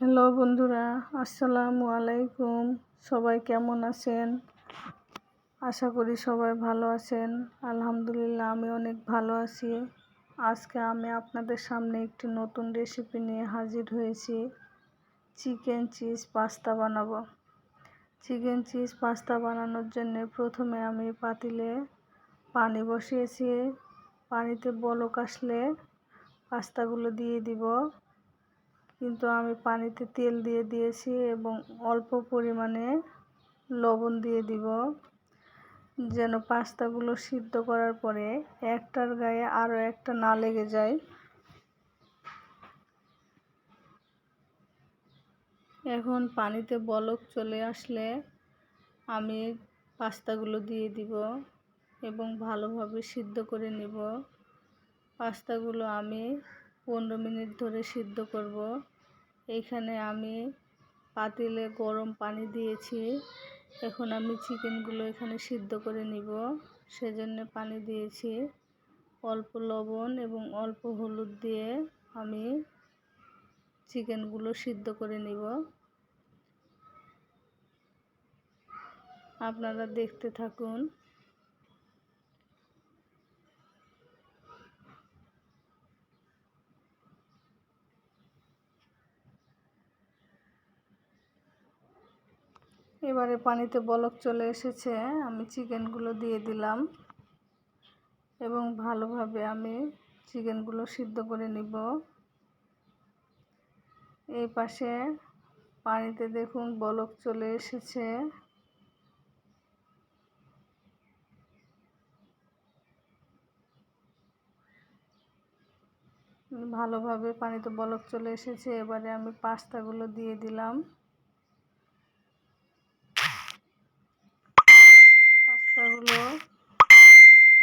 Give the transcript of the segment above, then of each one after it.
Hello বন্ধুরা, আসসালামু আলাইকুম। সবাই কেমন আছেন? আশা করি সবাই ভালো আছেন। আলহামদুলিল্লাহ, আমি অনেক ভালো আছি। আজকে আমি আপনাদের সামনে একটি নতুন রেসিপি নিয়ে হাজির হয়েছি। চিকেন চিজ পাস্তা বানাবো। চিকেন চিজ পাস্তা বানানোর জন্য প্রথমে আমি পাতিলে পানি বসিয়েছি। পানিতে বলক আসলে পাস্তাগুলো দিয়ে দিব। কিন্তু আমি পানিতে তেল দিয়ে দিয়েছি এবং অল্প পরিমাণে লবণ দিয়ে দিব। যেন পাস্তাগুলো সিদ্ধ করার পরে একটার গায়ে আরও একটা না লেগে যায়। এখন পানিতে বলক চলে আসলে আমি পাস্তাগুলো দিয়ে দিব এবং ভালোভাবে সিদ্ধ করে নিব। পাস্তাগুলো আমি পনেরো মিনিট ধরে সিদ্ধ করব। এইখানে আমি পাতিলে গরম পানি দিয়েছি। এখন আমি চিকেনগুলো এখানে সিদ্ধ করে নিব। সেজন্য পানি দিয়েছি। অল্প লবণ এবং অল্প হলুদ দিয়ে আমি চিকেনগুলো সিদ্ধ করে নিব। আপনারা দেখতে থাকুন। এবারে পানিতে বলক চলে এসেছে, আমি চিকেনগুলো দিয়ে দিলাম এবং ভালোভাবে আমি চিকেনগুলো সিদ্ধ করে নিব। এই পাশে পানিতে দেখুন বলক চলে এসেছে। ভালোভাবে পানিতে বলক চলে এসেছে, এবারে আমি পাস্তাগুলো দিয়ে দিলাম পাস্তাগুলো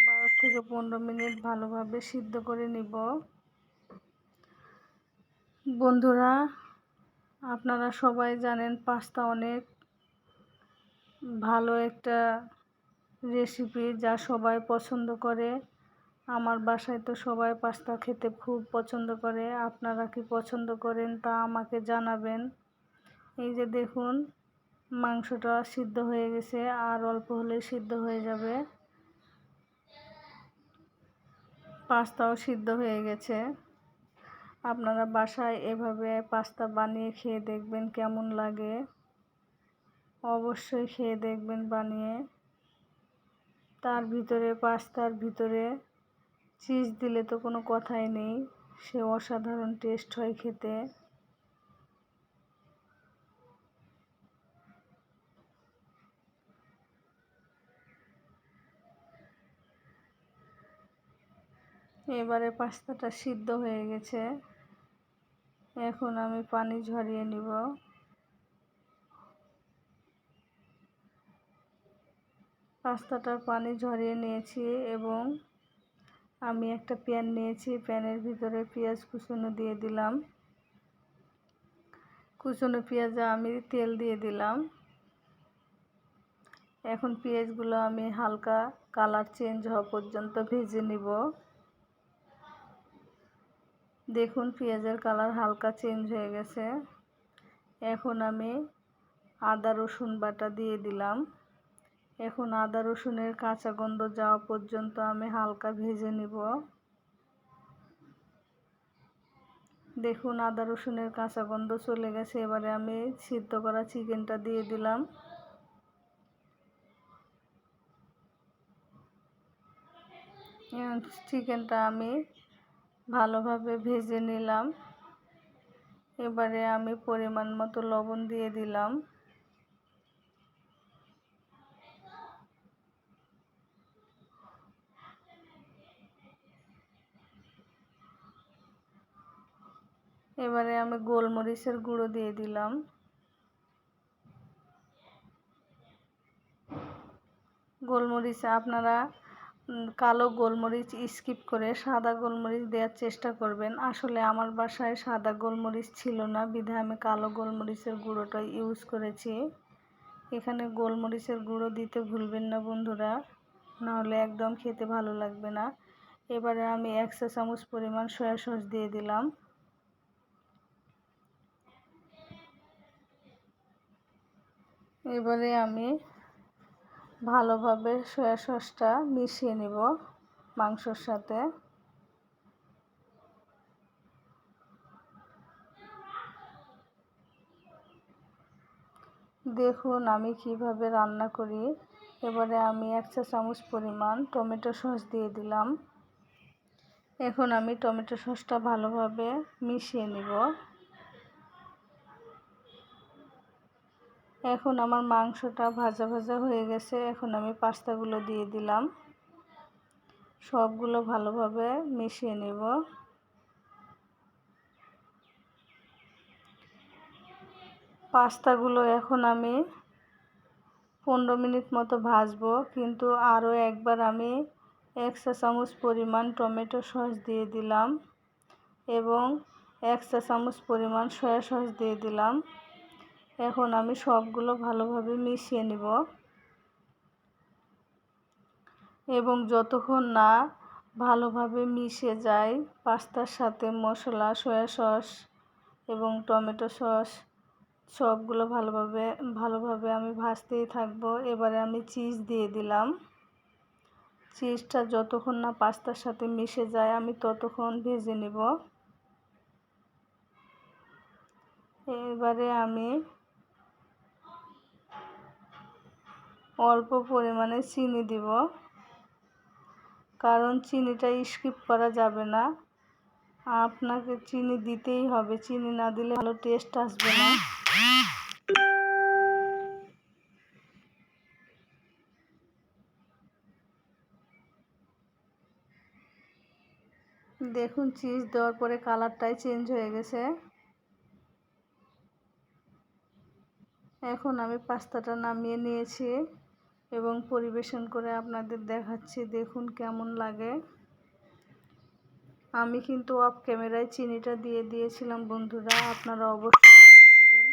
বারো থেকে পনেরো মিনিট ভালোভাবে সিদ্ধ করে নিব। বন্ধুরা, আপনারা সবাই জানেন পাস্তা অনেক ভালো একটা রেসিপি যা সবাই পছন্দ করে। আমার বাসায় তো সবাই পাস্তা খেতে খুব পছন্দ করে। আপনারা কি পছন্দ করেন তা আমাকে জানাবেন। এই যে দেখুন, মাংসটা সিদ্ধ হয়ে গেছে, আর অল্প হলে সিদ্ধ হয়ে যাবে। পাস্তাও সিদ্ধ হয়ে গেছে। আপনারা বাসায় এভাবে পাস্তা বানিয়ে খেয়ে দেখবেন কেমন লাগে। অবশ্যই খেয়ে দেখবেন বানিয়ে। তার ভিতরে, পাস্তার ভিতরে চিজ দিলে তো কোনো কথাই নেই। সে অসাধারণ টেস্ট হয় খেতে। এবারে পাস্তাটা সিদ্ধ হয়ে গেছে। এখন আমি পানি ঝরিয়ে নিব। পাস্তাটার পানি ঝরিয়ে নিয়েছি এবং আমি একটা প্যান নিয়েছি। প্যানের ভিতরে পেঁয়াজ কুচনো দিয়ে দিলাম। কুচনো পেঁয়াজে আমি তেল দিয়ে দিলাম। এখন পেঁয়াজগুলো আমি হালকা কালার চেঞ্জ হওয়া পর্যন্ত ভেজে নিব। দেখুন, পেঁয়াজের কালার হালকা চেঞ্জ হয়ে গেছে। এখন আমি আদা, রসুন বাটা দিয়ে দিলাম। এখন আদা, রসুনের কাঁচা গন্ধ যাওয়া পর্যন্ত আমি হালকা ভেজে নিব। দেখুন, আদা, রসুনের কাঁচা গন্ধ চলে গেছে। এবারে আমি সিদ্ধ করা চিকেনটা দিয়ে দিলাম। চিকেনটা আমি ভালোভাবে ভেজে নিলাম। এবারে আমি পরিমাণ মতো লবণ দিয়ে দিলাম। এবারে আমি গোলমরিচের গুঁড়ো দিয়ে দিলাম। গোলমরিচ আপনারা কালো গোলমরিচ স্কিপ করে সাদা গোলমরিচ দেওয়ার চেষ্টা করবেন। আসলে আমার বাসায় সাদা গোলমরিচ ছিল না। বিধায় আমি কালো গোলমরিচের গুঁড়োটা ইউজ করেছি। এখানে গোলমরিচের গুঁড়ো দিতে ভুলবেন না বন্ধুরা, নাহলে একদম খেতে ভালো লাগবে না। এবারে আমি একশো চামচ পরিমাণ সয়া সস দিয়ে দিলাম। এবারে আমি ভালোভাবে সয়া সসটা মিশিয়ে নিব মাংসর সাথে। দেখুন আমি কীভাবে রান্না করি। এবারে আমি এক চা চামচ পরিমাণ টমেটো সস দিয়ে দিলাম। এখন আমি টমেটো সসটা ভালোভাবে মিশিয়ে নিব। এখন আমার মাংসটা ভাজা ভাজা হয়ে গেছে, এখন আমি পাস্তাগুলো দিয়ে দিলাম। সবগুলো ভালোভাবে মিশিয়ে নেব। পাস্তাগুলো এখন আমি পনেরো মিনিট মতো ভাজবো, কিন্তু আরও একবার আমি এক চা চামচ পরিমাণ টমেটো সস দিয়ে দিলাম এবং এক চা চামচ পরিমাণ সয়া সস দিয়ে দিলাম। এখন আমি সবগুলো ভালোভাবে মিশিয়ে নিব। এবং যতক্ষণ না ভালোভাবে মিশে যায়, পাস্তার সাথে মশলা, সয়া সস এবং টমেটো সস, সবগুলো ভালোভাবে ভালোভাবে আমি ভাজতেই থাকব। এবারে আমি চিজ দিয়ে দিলাম। চিজটা যতক্ষণ না পাস্তার সাথে মিশে যায়, আমি ততক্ষণ ভেজে নেব। এবারে আমি অল্প পরিমাণে চিনি দিব। কারণ চিনিটা স্কিপ করা যাবে না। আপনাকে চিনি দিতেই হবে। চিনি না দিলে ভালো টেস্ট আসবে না। দেখুন চিজ দেওয়ার পরে কালারটাই চেঞ্জ হয়ে গেছে। এখন আমি পাস্তাটা নামিয়ে নিয়েছি। এবং পরিবেশন করে আপনাদের দেখাচ্ছি। দেখুন কেমন লাগে। আমি কিন্তু অফ ক্যামেরায় চিনিটা দিয়ে দিয়েছিলাম বন্ধুরা। আপনারা অবশ্যই দেবেন।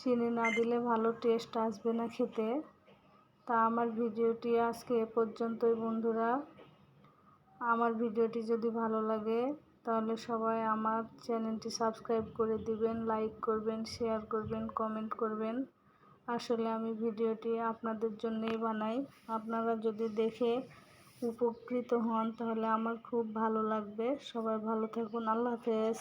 চিনি না দিলে ভালো টেস্ট আসবে না খেতে। তা আমার ভিডিওটি আজকে এ পর্যন্তই বন্ধুরা। আমার ভিডিওটি যদি ভালো লাগে, তাহলে সবাই আমার চ্যানেলটি সাবস্ক্রাইব করে দিবেন লাইক করবেন শেয়ার করবেন কমেন্ট করবেন। আসলে আমি ভিডিওটি আপনাদের জন্যই বানাই। আপনারা যদি দেখে উপকৃত হন, তাহলে আমার খুব ভালো লাগবে। সবাই ভালো থাকুন। আল্লাহ হাফেজ।